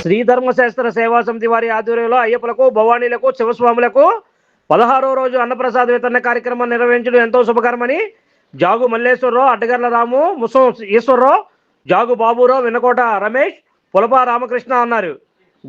శ్రీ ధర్మశాస్త్ర సేవా సమితి వారి ఆధ్వర్యంలో అయ్యప్పలకు భవానీలకు శివస్వాములకు పదహారో రోజు అన్నప్రసాద్ వితరణ కార్యక్రమం నిర్వహించడం ఎంతో శుభకరమని జాగు మల్లేశ్వరరావు అడ్డగర్ల రాము ముసం ఈశ్వరరావు జాగు బాబురావు వినకోట రమేష్ పులప రామకృష్ణ అన్నారు.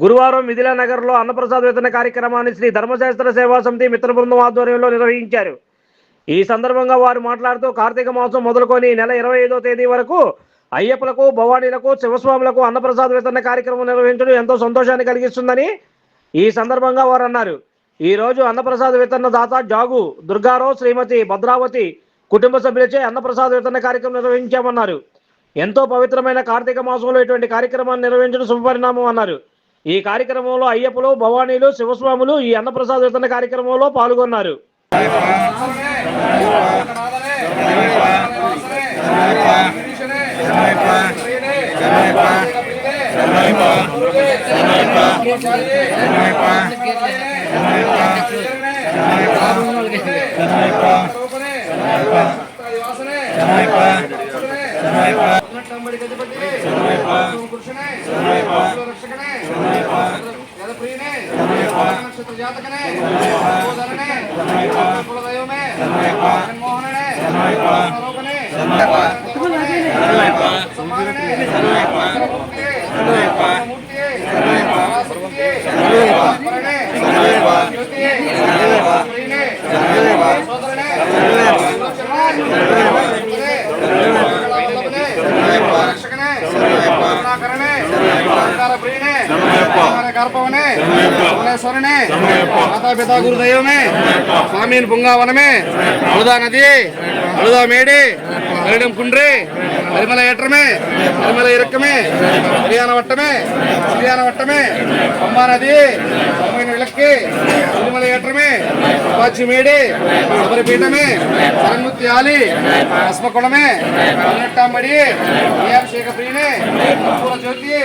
గురువారం మిథిలా నగర్లో అన్నప్రసాద్ వితరణ కార్యక్రమాన్ని శ్రీ ధర్మశాస్త్ర సేవా సమితి మిత్ర బృందం ఆధ్వర్యంలో నిర్వహించారు. ఈ సందర్భంగా వారు మాట్లాడుతూ కార్తీక మాసం మొదలుకొని నెల ఇరవై ఐదో తేదీ వరకు అయ్యప్పలకు భవానీలకు శివస్వాములకు అన్నప్రసాద్ వితరణ కార్యక్రమం నిర్వహించడం ఎంతో సంతోషాన్ని కలిగిస్తుందని ఈ సందర్భంగా వారు అన్నారు. ఈ రోజు అన్నప్రసాద్ వితరణ దాత జాగు దుర్గారావు శ్రీమతి భద్రావతి కుటుంబ సభ్యులచే అన్నప్రసాద్ వితరణ కార్యక్రమం నిర్వహించామన్నారు. ఎంతో పవిత్రమైన కార్తీక మాసంలో ఇటువంటి కార్యక్రమాన్ని నిర్వహించడం శుభపరిణామం అన్నారు. ఈ కార్యక్రమంలో అయ్యప్పలు భవానీలు శివస్వాములు ఈ అన్నప్రసాద వితరణ కార్యక్రమంలో పాల్గొన్నారు. ಪೀಠಾಂಬಡಿ ಗಜಪತಿಗೆ ಕೃಷ್ಣನೇ ರಕ್ಷಕನೇ ಜಲಪ್ರಿಯನೇ ನಕ್ಷತ್ರ ಜಾತಕನೇ ಸೋದರನೇ ಕುಲದೈವಮೇ ಜಗನ್ಮೋಹನನೇ ಸ್ವರೂಪನೇ ಸಮ್ಮಾನನೇ ಮೂರ್ತಿ కరపవనే భువనేశ్వరనే మాతాపితా గురుదైవమే స్వామిని పుంగావనమే అలుదా నది అలుదా మేడి கருடம் குன்றே பரிமல ஏற்றமே பரிமல இறக்கமே சரியான வட்டமே சரியான வட்டமே அம்மா நதி பம்மையின் விளக்கு அருமலை ஏற்றமே அப்பாச்சி மேடு சபரி பீட்டமே சரண்முத்தி ஆலி பஸ்மகுளமே பதினெட்டாம் படி அபிஷேக பிரியனே ஜோதியே.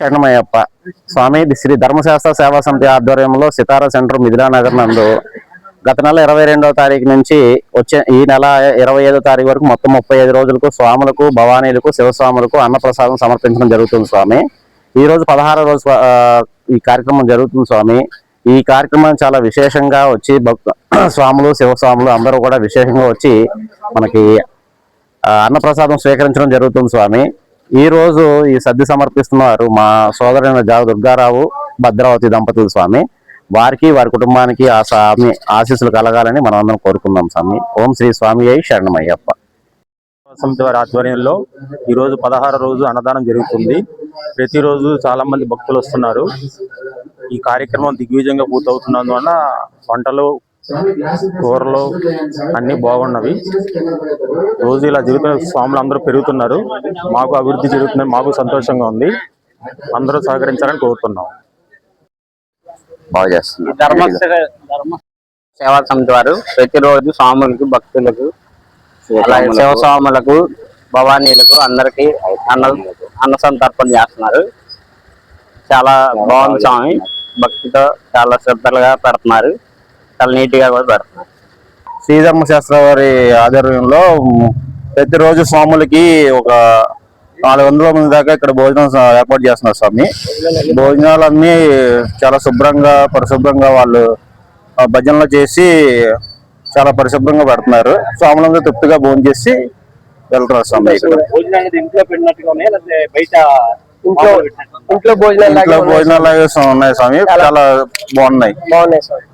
శరణమయ్యప్ప. స్వామి శ్రీ ధర్మశాస్త్ర సేవా సమితి ఆధ్వర్యంలో సితారా సెంటర్ మిథిలానగర్ నందు గత నెల ఇరవై రెండవ తారీఖు నుంచి వచ్చే ఈ నెల ఇరవై ఐదో తారీఖు వరకు మొత్తం ముప్పై ఐదు రోజులకు స్వాములకు భవానీలకు శివస్వాములకు అన్నప్రసాదం సమర్పించడం జరుగుతుంది స్వామి. ఈ రోజు పదహారో రోజు ఈ కార్యక్రమం జరుగుతుంది స్వామి. ఈ కార్యక్రమం చాలా విశేషంగా వచ్చి భక్తు స్వాములు శివస్వాములు అందరూ కూడా విశేషంగా వచ్చి మనకి అన్నప్రసాదం స్వీకరించడం జరుగుతుంది స్వామి. ఈ రోజు ఈ సద్ది సమర్పిస్తున్నారు మా సోదరైన జాగ దుర్గారావు భద్రావతి దంపతులు స్వామి. వారికి వారి కుటుంబానికి ఆ స్వామి ఆశీస్సులు కలగాలని మనం అందరం కోరుకుందాం స్వామి. ఓం శ్రీ స్వామి అయి శరణమయ్యప్ప. సమితి వారి ఆధ్వర్యంలో ఈ రోజు పదహారు రోజు అన్నదానం జరుగుతుంది. ప్రతిరోజు చాలా మంది భక్తులు వస్తున్నారు. ఈ కార్యక్రమం దిగ్విజయంగా పూర్తవుతున్నందువల్ల వంటలు కూరలు అన్ని బాగున్నవి. రోజు ఇలా జరుగుతున్న స్వాములు అందరూ పెరుగుతున్నారు. మాకు అభివృద్ధి జరుగుతుంది మాకు సంతోషంగా ఉంది. అందరూ సహకరించాలని కోరుతున్నాం. బాగా చేస్తున్నారు. ధర్మ ధర్మ సేవా సమితి వారు ప్రతిరోజు స్వాములకు భక్తులకు అలాగే శివస్వాములకు భవానీలకు అందరికి అన్న అన్న సంతర్పణ చేస్తున్నారు. చాలా బాగుంది స్వామి. భక్తితో చాలా శ్రద్ధలుగా పెడుతున్నారు. చాలా నీట్గా కూడా పెడుతున్నారు. శ్రీధర్మశాస్త్ర వారి ఆధ్వర్యంలో ప్రతిరోజు స్వాములకి ఒక నాలుగు వందల మంది దాకా ఇక్కడ భోజనం ఏర్పాటు చేస్తున్నారు స్వామి. భోజనాలన్నీ చాలా శుభ్రంగా పరిశుభ్రంగా వాళ్ళు భజనలు చేసి చాలా పరిశుభ్రంగా పెడుతున్నారు. స్వాములందరూ తృప్తిగా భోజనం చేసి వెళ్తున్నారు స్వామి ఇక్కడ. ఇంట్లో భోజనాలు ఇంట్లో భోజనాలు ఉన్నాయి స్వామి. చాలా బాగున్నాయి. బాగున్నాయి అన్నమయ్య